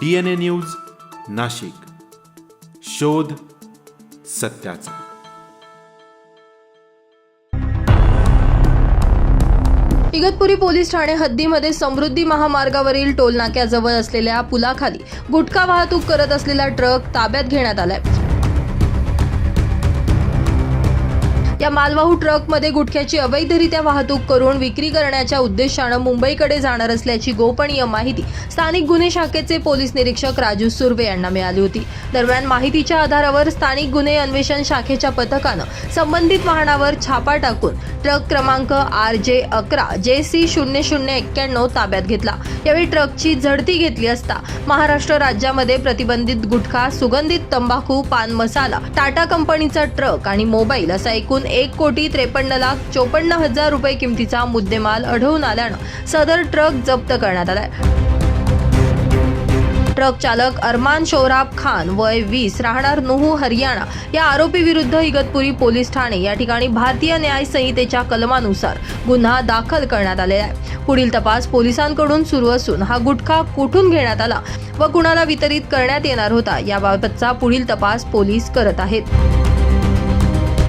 D N A news Nashik. शोध सत्याचा. Igatpuri police ठाणे हद्दीमध्ये समृद्धी महामार्गावरील टोलनाक्याजवळ असलेल्या पुलाखाली गुटखा वाहतूक करत असलेला ट्रक ताब्यात घेण्यात आलाय. या मालवाहू ट्रकमध्ये गुटख्याची अवैधरित्या वाहतूक करून विक्री करण्याच्या उद्देशानं मुंबईकडे जाणार असल्याची गोपनीय माहिती स्थानिक गुन्हे शाखेचे पोलीस निरीक्षक राजू सुर्वे यांना मिळाली होती. दरम्यान माहितीच्या आधारावर स्थानिक गुन्हे अन्वेषण शाखेच्या पथकानं संबंधित वाहनावर छापा टाकून ट्रक क्रमांक आर जे अकरा जे सी शून्य शून्य एक्क्याण्णव ताब्यात घेतला. यावेळी ट्रकची झडती घेतली असता महाराष्ट्र राज्यामध्ये प्रतिबंधित गुटखा सुगंधित तंबाखू पान मसाला टाटा कंपनीचा ट्रक आणि मोबाईल असा एकूण एक कोटी त्रेपन्न लाख चोपन्न हजार रुपये किमतीचा मुद्देमाल आढळून आल्यानं सदर ट्रक जप्त करण्यात आलाय. ट्रक चालक अरमान शोराब खान वय वीस राहणार नुहू हरियाणा. या आरोपी विरुद्ध इगतपुरी पोलीस ठाणे या ठिकाणी भारतीय न्याय संहितेच्या कलमानुसार गुन्हा दाखल करण्यात आलेला आहे. पुढील तपास पोलिसांकडून सुरू असून हा गुटखा कुठून घेण्यात आला व कुणाला वितरित करण्यात येणार होता याबाबतचा पुढील तपास पोलीस करत आहेत.